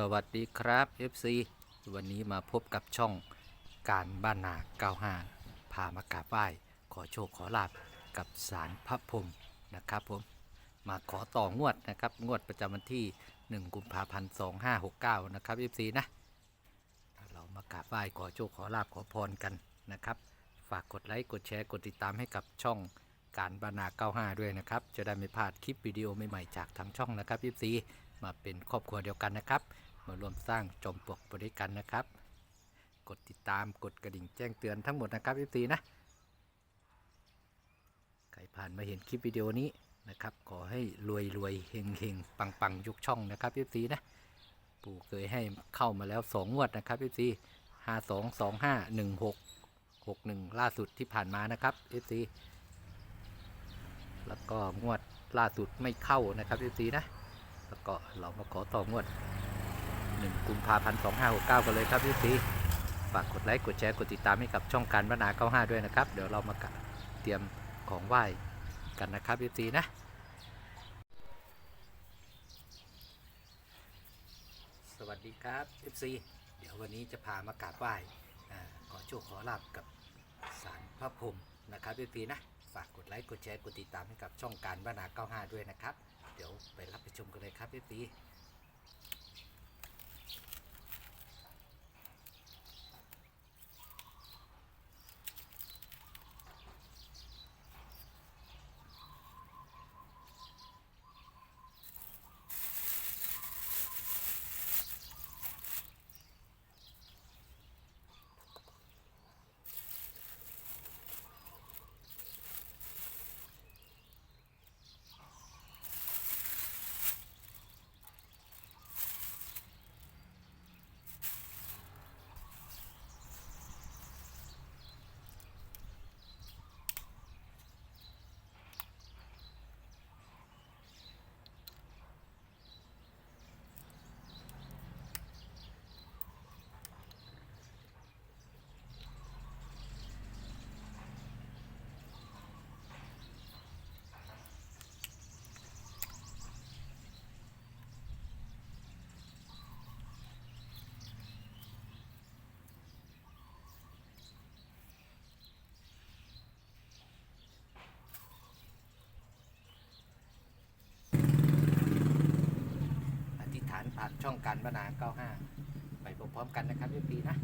สวัสดีครับ FC วันนี้มาพบกับช่องการบ้านนา 95 พามากราบไหว้ ขอโชคขอลาบกับสารพระพรมนะครับผม มาขอต่องวดนะครับ งวดประจำวันที่ 1 กุมภาพันธ์ 2569 นะครับ FC นะ เรามากราบไหว้ ขอโชคขอลาบขอพรกันนะครับ ฝากกดไลค์ กดแชร์ กดติดตามให้กับช่องการบานา 95 ด้วยนะครับ จะได้ไม่พลาดคลิปวิดีโอใหม่ๆจากทางช่องนะครับ FC มาเป็นครอบครัวเดียวกันนะครับ มารวมสร้างจอมปลวกไปด้วยกันนะครับ กดติดตามกดกระดิ่งแจ้งเตือนทั้งหมดนะครับ FC นะ ใครผ่านมาเห็นคลิปวิดีโอนี้นะครับ ขอให้รวยรวยเฮงเฮงปังปังยุกช่องนะครับ FC นะ ปู่เคยให้เข้ามาแล้วสองงวดนะครับ FC ห้าสองสองห้าหนึ่งหกหกหนึ่งล่าสุดที่ผ่านมานะครับ FC แล้วก็งวดล่าสุดไม่เข้านะครับ FC นะ แล้วก็เรามาขอต่องวด 1 กุมภาพันธ์ 2569 กันเลยครับพี่ซีฝากกดไลค์ กดแชร์ กดติดตามให้กับช่องการบรรณา95 ด้วยนะครับ เดี๋ยวเรามากะเตรียมของไหว้กันนะครับพี่ซีนะสวัสดีครับ FC เดี๋ยววันนี้จะพามากราบไหว้ขอโชคขอลาบกับสารพระพรหมนะครับ FC นะ ฝากกดไลค์กดแชร์กดติดตามให้กับช่องการบรรณา95 ด้วยนะครับ เดี๋ยวไปรับไปชมกันเลยครับ FC ช่องการบรรณา95 ไปพร้อมกันนะครับยุปีนะ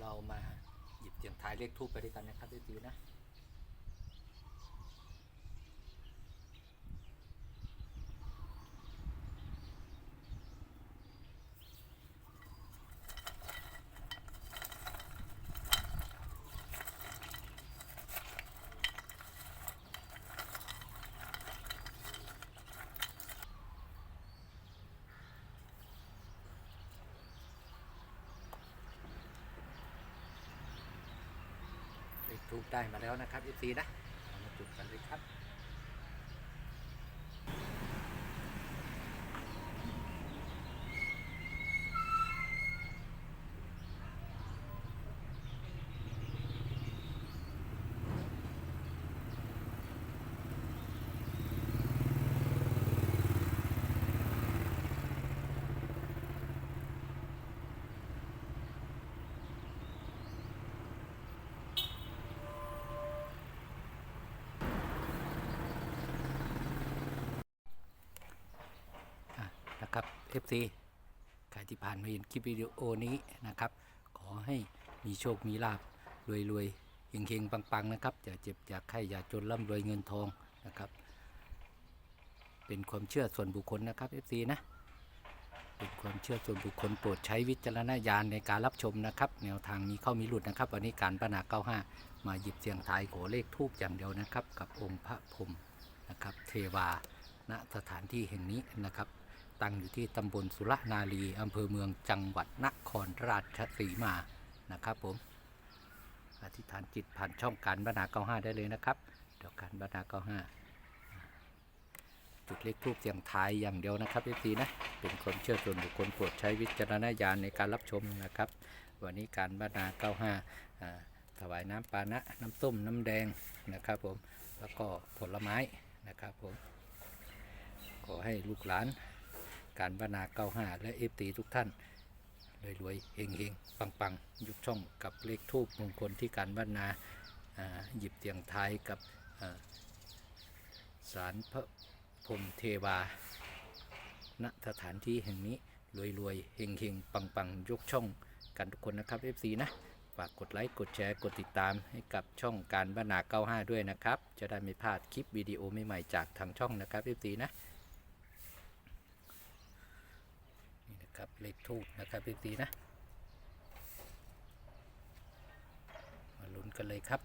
เรามาหยิบเสียงท้ายเลขทูบไปด้วยกันนะครับพี่ปีนะ ทูปได้มาแล้วนะครับอีซีนะมาจุดกันเลยครับ เนะครับ FC ใครที่ผ่านมาเห็นคลิปวิดีโอนี้นะครับ ขอให้มีโชคมีลาบรวยรวยๆเฮงๆปังๆนะครับอย่าเจ็บอย่าไข้อย่าจนร่ำรวยเงินทองนะครับ เป็นความเชื่อส่วนบุคคลนะครับ FC นะเป็นความเชื่อส่วนบุคคลโปรดใช้วิจารณญาณในการรับชมนะครับ แนวทางนี้เข้ามีหลุดนะครับ วันนี้การปนา95 มาหยิบเสียงทายขอเลขทูบอย่างเดียวนะครับ กับองค์พระพรมนะครับ เทวาณสถานที่แห่งนี้นะครับ ตั้งอยู่ที่ตำบลสุรนารีอำเภอเมืองจังหวัดนครราชสีมานะครับผมอธิษฐานจิตผ่านช่องการบรรณา95ได้เลยนะครับเดี๋ยวการบรรณา95จุดเลขทูบเสียงทายอย่างเดียวนะครับเอซีนะเป็นความเชื่อส่วนบุคคลโปรดใช้วิจารณญาณในการรับชมนะครับ วันนี้การบรรณา95อ่าถวายน้ำปานะ น้ำส้ม น้ำแดงนะครับผม แล้วก็ผลไม้นะครับผม ขอให้ลูกหลาน การบรรณา95และเอฟตีทุกท่านรวยๆเฮงๆ ปังๆ ยุกช่องกับเลขทูบมงคลที่การบรรณาหยิบเสียงไทยกับสารพระพรมเทวา ณสถานที่แห่งนี้รวยๆเฮงๆ ปังๆ ยกช่องกันทุกคนนะครับ FC นะฝากกดไลค์ กดแชร์ กดติดตามให้กับช่องการบรรณา95 ด้วยนะครับ จะได้ไม่พลาดคลิปวิดีโอใหม่ๆจากทางช่องนะครับ FC นะ นะครับเลขทูบนะครับ FC นะมาลุ้นกันเลยครับ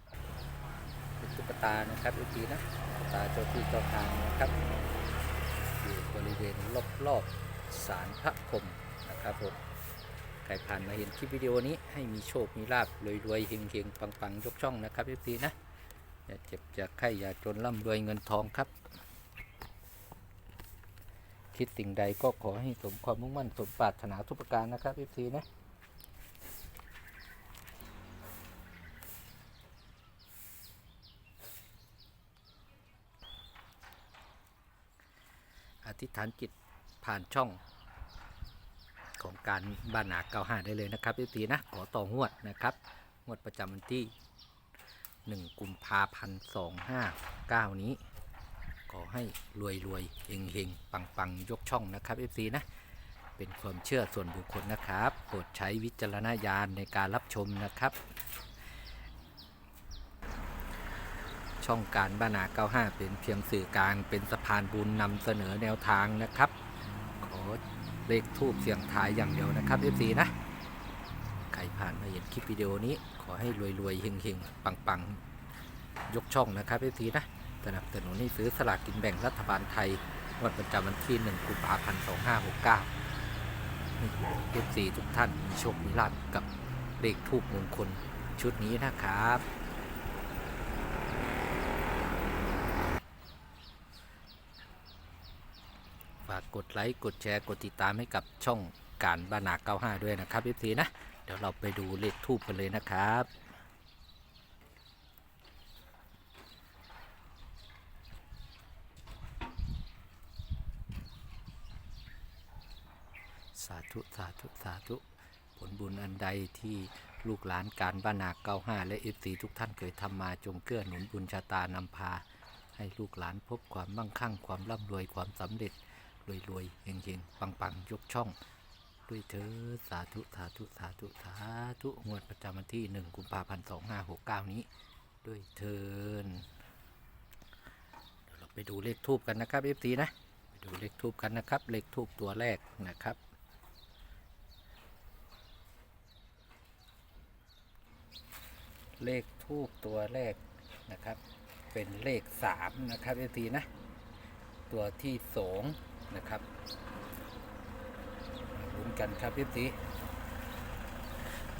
ตุ๊กตานะครับ FC นะตุ๊กตาเจ้าที่เจ้าทางนะครับอยู่บริเวณรอบๆศาลพระพรมนะครับผมใครผ่านมาเห็นคลิปวิดีโอนี้ให้มีโชคมีลาบรวยๆเฮงๆปังๆยกช่องนะครับพี่ปีนะอย่าเจ็บอย่าไข้อย่าจนร่ำรวยเงินทองครับ คิดสิ่งใดก็ขอให้สมความมุ่งมั่นสมปรารถนาทุกประการนะครับพี่ปีนะอธิษฐานจิตผ่านช่องของการบ้านหนาเก้าห้าได้เลยนะครับพี่ตีนะ ขอต่องวดนะครับ งวดประจำวันที่ 1 กุมภาพันธ์ 259 นี้ ขอให้รวยรวยเฮงเฮงปังปังยกช่องนะครับพี่ตีนะ เป็นความเชื่อส่วนบุคคลนะครับโปรดใช้วิจารณญาณในการรับชมนะครับ ช่องการบ้านา 95 เป็นเพียงสื่อกลางเป็นสะพานบุญนำเสนอแนวทางนะครับ ขอเลขทูบเสียงทายอย่างเดียวนะครับ FC นะใครผ่านมาเห็นคลิปวิดีโอนี้ขอให้รวยๆเฮงๆปังๆยกช่องนะครับ FC นะ สนับสนุนให้ซื้อสลากกินแบ่งรัฐบาลไทยงวดประจำวันที่1กุมภาพันธ์2569 FC ทุกท่านมีโชคมีลาภกับเลขทูบมงคลชุดนี้นะครับ ฝากกดไลค์กดแชร์กดติดตามให้กับช่องการบ้านนา95 ด้วยนะครับพี่ซีนะ เดี๋ยวเราไปดูเลขทูบกันเลยนะครับ สาธุสาธุสาธุผลบุญอันใดที่ลูกหลานการบ้านนา95และเอฟซีทุกท่านเคยทำมาจงเกื้อหนุนบุญชะตานำพา ให้ลูกหลานพบความมั่งคั่งความร่ำรวยความสำเร็จรวยรวยเฮงเฮงปังปังยกช่อง ด้วยเธอสาธุสาธุสาธุสาธุงวดประจำวันที่1กุมภาพันธ์2569นี้ ด้วยเทินเดี๋ยวเราไปดูเลขทูบกันนะครับ f อฟซีนะไปดูเลขทูบกันนะครับ เลขทูบตัวแรกนะครับ เลขทูบตัวแรกนะครับ เป็นเลข3นะครับ f อนะ ตัวที่สองนะครับมาลุ้นกันครับพี่ตี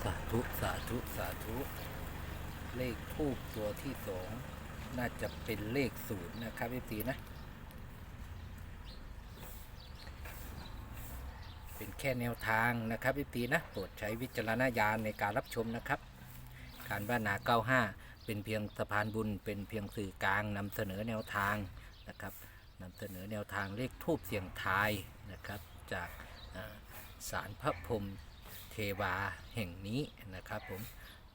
สาธุสาธุสาธุ เลขทูบตัวที่สองน่าจะเป็นเลขศูนย์นะครับพี่ตีนะเป็นแค่แนวทางนะครับพี่ตีนะ โปรดใช้วิจารณญาณในการรับชมนะครับ การบ้านนา 95 เป็นเพียงสะพานบุญ เป็นเพียงสื่อกลางนำเสนอแนวทางนะครับนำเสนอแนวทางเลขทูบเสียงทายนะครับ จากอ่าศาลพระพรมเทวาแห่งนี้นะครับผม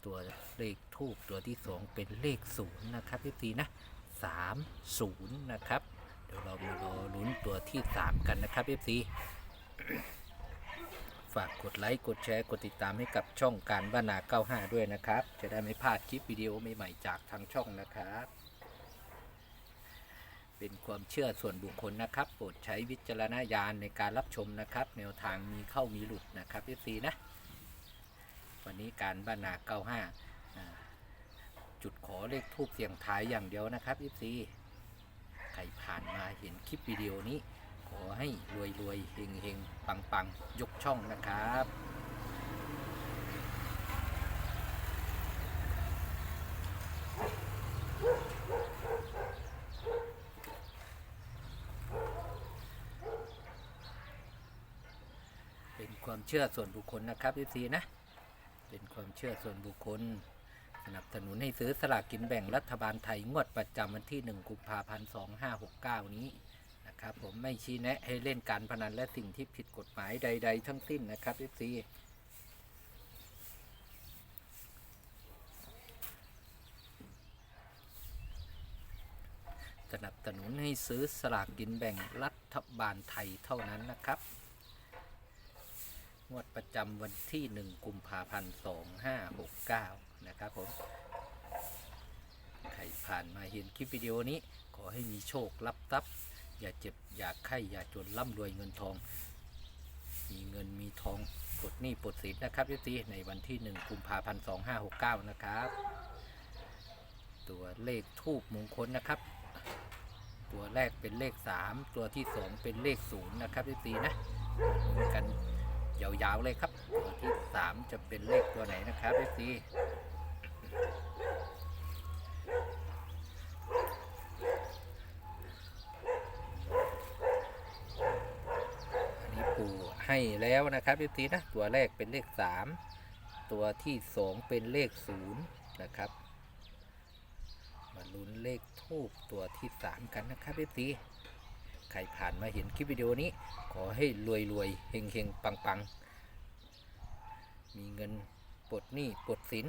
ตัวเลขทูบตัวที่สองเป็นเลขศูนย์นะครับพี่ตีนะสามศูนย์นะครับ เดี๋ยวเรามารอลุ้นตัวที่สามกันนะครับพี่ตี ฝากกดไลค์กดแชร์กดติดตามให้กับช่องการบ้านนา 95 ด้วยนะครับ จะได้ไม่พลาดคลิปวิดีโอใหม่ๆจากทางช่องนะครับ เป็นความเชื่อส่วนบุคคลนะครับ โปรดใช้วิจารณญาณในการรับชมนะครับ แนวทางมีเข้ามีหลุดนะครับ FC นะ วันนี้การบ้านนา 95อ่าจุดขอเลขทูบเสียงทายอย่างเดียวนะครับ FC ใครผ่านมาเห็นคลิปวิดีโอนี้ ขอให้รวยรวยเฮงเฮงปังปังยกช่องนะครับเป็นความเชื่อส่วนบุคคลนะครับ FC นะ เป็นความเชื่อส่วนบุคคล สนับสนุนให้ซื้อสลากกินแบ่งรัฐบาลไทยงวดประจำวันที่ 1 กุมภาพันธ์ 2569 นี้นะ ครับผมไม่ชี้แนะให้เล่นการพนันและสิ่งที่ผิดกฎหมายใด ๆ ทั้งสิ้นนะครับ FC สนับสนุนให้ซื้อสลากกินแบ่งรัฐบาลไทยเท่านั้นนะครับ งวดประจำวันที่ 1 กุมภาพันธ์2569 นะครับผมใครผ่านมาเห็นคลิปวิดีโอนี้ขอให้มีโชครับทรัพย์ อย่าเจ็บ อย่าไข้ อย่าจนร่ำรวยเงินทอง มีเงินมีทองปลดหนี้ปลดสินนะครับพี่ตีในวันที่ 1 กุมภาพันธ์2569 นะครับ ตัวเลขทูบมงคลนะครับ ตัวแรกเป็นเลข 3 ตัวที่ 2 เป็นเลข 0 นะครับพี่ตีนะกันยาวๆเลยครับ ตัวที่ 3 จะเป็นเลขตัวไหนนะครับพี่ซีอันนี้ปู่ ให้แล้วนะครับพี่ซีนะตัวแรกเป็นเลข 3 ตัวที่ 2 เป็นเลข0นะครับมาลุ้นเลขทูบตัวที่ 3 กันนะครับพี่ซีใครผ่านมาเห็นคลิปวิดีโอนี้ ขอให้รวยรวยๆเฮงเฮงปังปังๆมีเงินปลดหนี้ปลดสิน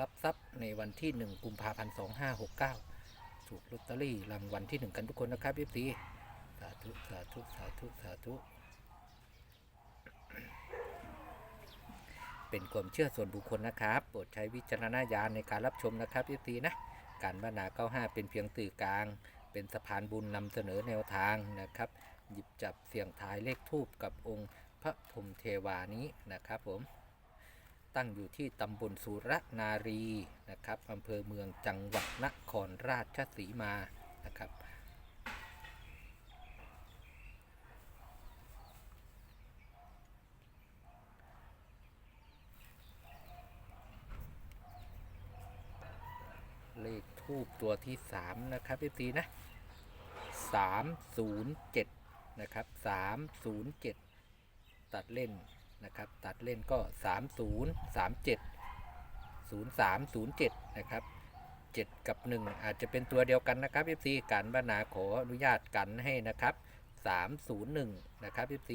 รับทรัพย์ในวันที่ 1 กุมภาพันธ์ 2569 ถูกลอตเตอรี่รางวัลที่ 1 กันทุกคนนะครับพี่ตีสาธุ สาธุ สาธุ สาธุ เป็นความเชื่อส่วนบุคคลนะครับโปรดใช้วิจารณญาณในการรับชมนะครับพี่ตีนะการบ้านนา95เป็นเพียงสื่อกลาง เป็นสะพานบุญนำเสนอแนวทางนะครับ หยิบจับเสี่ยงทายเลขทูบกับองค์พระพรมเทวานี้นะครับผมตั้งอยู่ที่ตำบลสุรนารีนะครับอำเภอเมืองจังหวัดนครราชสีมานะครับ เลขทูบตัวที่3นะครับพี่ตีนะ307นะครับ307ตัดเล่นนะครับ ตัดเล่นก็30 37 0307นะครับ7กับ1อาจจะเป็นตัวเดียวกันนะครับ FC การบรรณาขออนุญาตกันให้นะครับ301นะครับ FC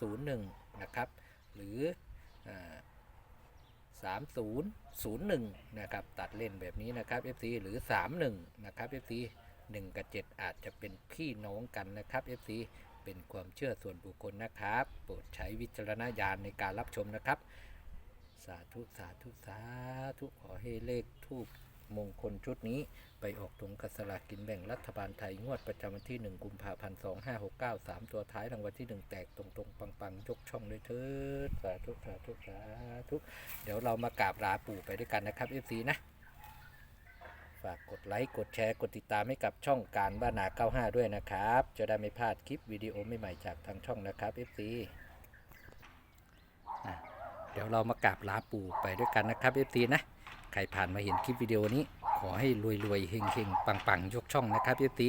301นะครับ หรืออ่า 3001 นะครับ ตัดเล่นแบบนี้นะครับ FC หรือ 31 นะครับ FC 1 กับ 7 อาจจะเป็นพี่น้องกันนะครับ FC เป็นความเชื่อส่วนบุคคลนะครับ โปรดใช้วิจารณญาณในการรับชมนะครับ สาธุ สาธุ สาธุ ขอให้เลขทูบ มงคลชุดนี้ ไปออกตรงกัสลากกินแบ่งรัฐบาลไทย งวดประจำวันที่ 1 กุมภาพันธ์ 2569 3 ตัวท้ายรางวัลที่ 1 แตกตรงๆ ปังๆ ยกช่องเลยเถิดสาธุสาธุสาธุเดี๋ยวเรามากราบลาปู่ไปด้วยกันนะครับ FC นะฝากกดไลค์ กดแชร์ กดติดตามให้กับช่องการบ้านา 95 ด้วยนะครับ จะได้ไม่พลาดคลิปวิดีโอใหม่ๆจากทางช่องนะครับ FC เดี๋ยวเรามากราบลาปู่ไปด้วยกันนะครับ FC นะ ครผ่านมาเห็นคลิปวิดีโอนี้ ขอให้รวยๆเฮงๆ ปังๆ ยกช่องนะครับ FC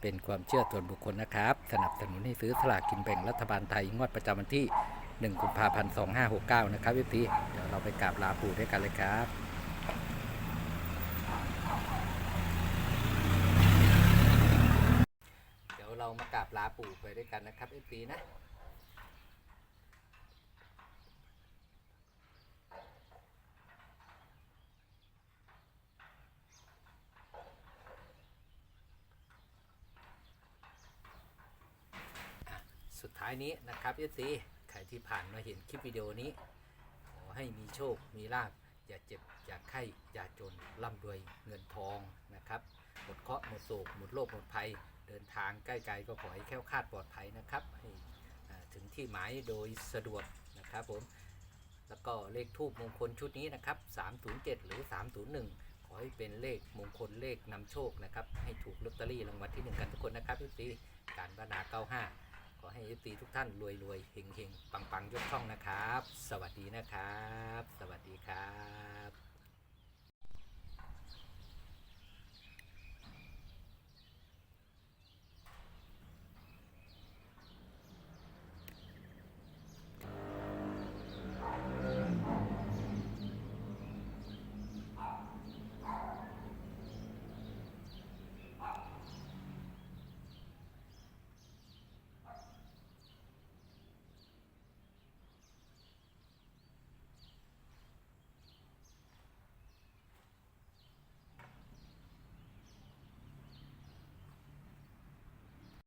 เป็นความเชื่อส่วนบุคคลนะครับ สนับสนุนให้ซื้อสลากกินแบ่งรัฐบาลไทยงวดประจำวันที่ 1 กุมภาพันธ์2569 นะครับ FC เดี๋ยวเราไปกราบลาปู่ด้วยกันเลยครับเดี๋ยวเรามากราบลาปู่ไปด้วยกันนะครับ FC นะสุดท้ายนี้นะครับ FC ใครที่ผ่านมาเห็นคลิปวิดีโอนี้ ขอให้มีโชค มีลาภอย่าเจ็บ อย่าไข้ อย่าจน ร่ำรวยเงินทองนะครับ หมดเคราะห์หมดโศก หมดโรคหมดภัย เดินทางใกล้ๆก็ขอให้แคล้วคาดปลอดภัยนะครับให้ถึงที่หมายโดยสะดวกนะครับผม แล้วก็เลขทูบมงคลชุดนี้นะครับ 307 หรือ 301 ขอให้เป็นเลขมงคลเลขนำโชคนะครับ ให้ถูกลอตเตอรี่รางวัลที่หนึ่งกันทุกคนนะครับพี่ตีการบานา95 ขอให้ FP ทุกท่านรวยรวยเฮงเฮงปังปังยกช่องนะครับ สวัสดีนะครับ สวัสดีครับ